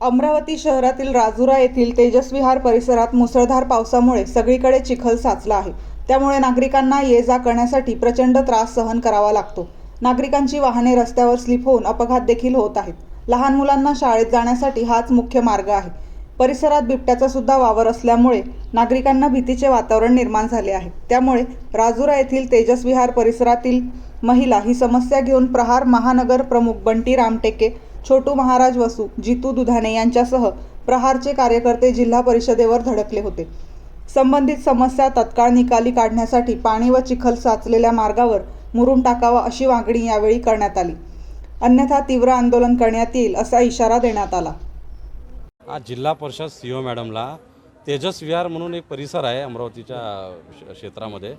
अमरावती शहरातील राजुरा येथील तेजस्विहार परिसरात मुसळधार पावसामुळे सगळीकडे चिखल साचला आहे. त्यामुळे नागरिकांना ये जा करण्यासाठी प्रचंड त्रास सहन करावा लागतो. नागरिकांची वाहने रस्त्यावर स्लिप होऊन अपघात देखील होत आहेत. लहान मुलांना शाळेत जाण्यासाठी हाच मुख्य मार्ग आहे. परिसरात बिबट्याचा सुद्धा वावर असल्यामुळे नागरिकांना भीतीचे वातावरण निर्माण झाले आहे. त्यामुळे राजुरा येथील तेजस्विहार परिसरातील महिला ही समस्या घेऊन प्रहार महानगर प्रमुख बंटी रामटेके छोटू महाराज वसू जितू दुधाने यांच्यासह प्रहारचे कार्यकर्ते जिल्हा परिषदेवर धडकले होते. संबंधित समस्या तत्काळ निकाली काढण्यासाठी पाणी व चिखल साचलेल्या मार्गावर मुरुम टाकावा अशी मागणी यावेळी करण्यात आली. अन्यथा तीव्र आंदोलन करण्यात येईल असा इशारा देण्यात आला. आज जिल्हा परिषद सी ओ मॅडमला तेजस विहार म्हणून एक परिसर आहे अमरावतीच्या श- क्षेत्रामध्ये.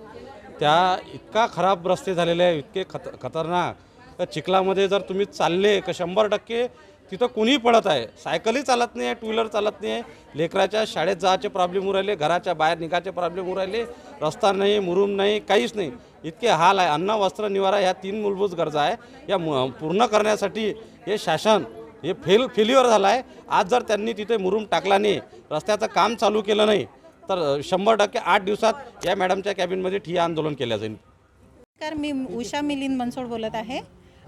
त्या इतका खराब रस्ते झालेले आहे इतके खत खतरनाक तर चिखलामध्ये जर तुम्ही चालले का शंभर टक्के तिथं कुणीही पडत आहे. सायकलही चालत नाही आहे टू व्हीलर चालत नाही. आहे लेकराच्या शाळेत जायचे प्रॉब्लेम होऊ राहिले घराच्या बाहेर निघायचे प्रॉब्लेम होऊ राहिले रस्ता नाही मुरुम नाही काहीच नाही. इतके हाल आहे. अन्न वस्त्र निवारा ह्या तीन मूलभूत गरजा आहे. या मु- पूर्ण करण्यासाठी हे शासन हे फेल फेल्युअर झालं आहे आज जर त्यांनी तिथे मुरुम टाकला नाही रस्त्याचं काम चालू केलं नाही तर शंभर टक्के आठ दिवसात या मॅडमच्या कॅबिनमध्ये ठिय्या आंदोलन केलं जाईल. नमस्कार मी उषा मिलिंद बनसोड बोलत आहे.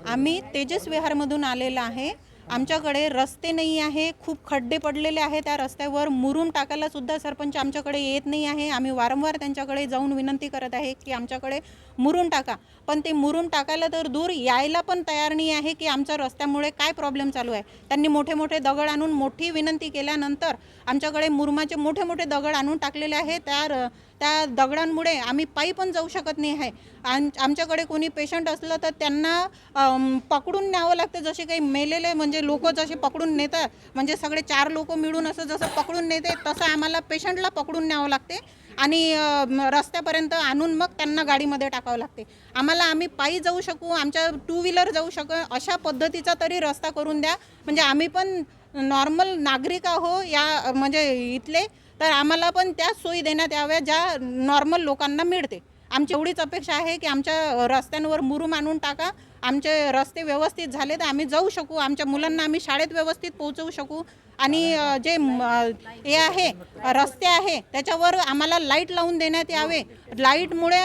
आम्ही तेजस विहारमधून आलेला आहे. आमच्याकडे रस्ते नाही आहे. खूप खड्डे पडलेले आहे त्या रस्त्यावर मुरून टाकायला सुद्धा सरपंच आमच्याकडे येत नाही आहे. आम्ही वारंवार त्यांच्याकडे जाऊन विनंती करत आहे की आमच्याकडे मुरून टाका. पण ते मुरून टाकायला तर दूर यायला पण तयार नाही आहे की आमच्या रस्त्यामुळे काय प्रॉब्लेम चालू आहे. त्यांनी मोठे मोठे दगड आणून मोठी विनंती केल्यानंतर आमच्याकडे मुरुमाचे मोठे मोठे दगड आणून टाकलेले आहे त्या र- त्या दगडांमुळे आम्ही पायी पण जाऊ शकत नाही आहे. आम आमच्याकडे कोणी पेशंट असलं तर त्यांना पकडून न्यावं लागतं. जसे काही मेलेले म्हणजे लोक जसे पकडून नेतात म्हणजे सगळे चार लोक मिळून असं जसं पकडून नेते तसं आम्हाला पेशंटला पकडून न्यावं लागते आणि रस्त्यापर्यंत आणून मग त्यांना गाडीमध्ये टाकावं लागते. आम्हाला आम्ही पायी जाऊ शकू आमच्या टू व्हीलर जाऊ शकू अशा पद्धतीचा तरी रस्ता करून द्या. म्हणजे आम्ही पण नॉर्मल नागरिक आहो या म्हणजे इथले तर आम्हाला पण त्या सोयी देण्यात याव्या ज्या नॉर्मल लोकांना मिळते. आमची एवढीच अपेक्षा आहे की आमच्या रस्त्यांवर मुरुम आणून टाका. आमचे रस्ते व्यवस्थित झाले तर आम्ही जाऊ शकू. आमच्या मुलांना आम्ही शाळेत व्यवस्थित पोहोचवू शकू. आणि जे हे आहे रस्ते आहे त्याच्यावर आम्हाला लाइट लावून देण्यात यावे. लाईटमुळे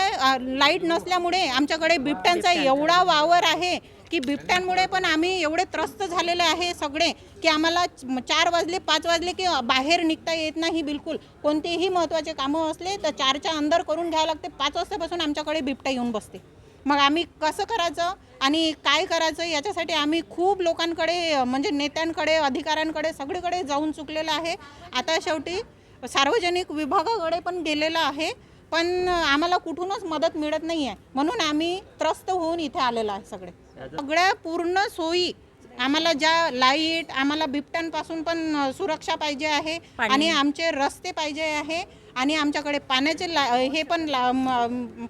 लाइट नसल्यामुळे आमच्याकडे बिबट्यांचा एवढा वावर आहे. की बिबट्यांमुळे पण आम्ही एवढे त्रस्त झालेले आहे सगळे की आम्हाला चार वाजले पाच वाजले की बाहेर निघता येत नाही बिलकुल. कोणतेही महत्त्वाचे कामं असले तर चारच्या अंदर करून घ्यावं लागते. पाच वाजतापासून आमच्याकडे बिबट्या येऊन बसते. मग आम्ही कसं करायचं आणि काय करायचं याच्यासाठी आम्ही खूप लोकांकडे म्हणजे नेत्यांकडे अधिकाऱ्यांकडे सगळीकडे जाऊन चुकलेलं आहे. आता शेवटी सार्वजनिक विभागाकडे पण गेलेलं आहे पण आम्हाला कुठूनच मदत मिळत नाही आहे म्हणून आम्ही त्रस्त होऊन इथे आलेलो आहे सगळे. सगळ्या पूर्ण सोयी आम्हाला ज्या लाइट आम्हाला बिबट्यांपासून पण सुरक्षा पाहिजे आहे आणि आमचे रस्ते पाहिजे आहे आणि आमच्याकडे पाण्याचे ला हे पण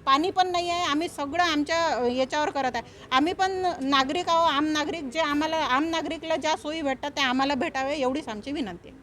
पाणी पण नाही आहे. आम्ही सगळं आमच्या याच्यावर करत आहे. आम्ही पण नागरिक आहो. आम नागरिक जे आम्हाला आम नागरिकला ज्या सोयी भेटतात त्या आम्हाला भेटावे एवढीच आमची विनंती आहे.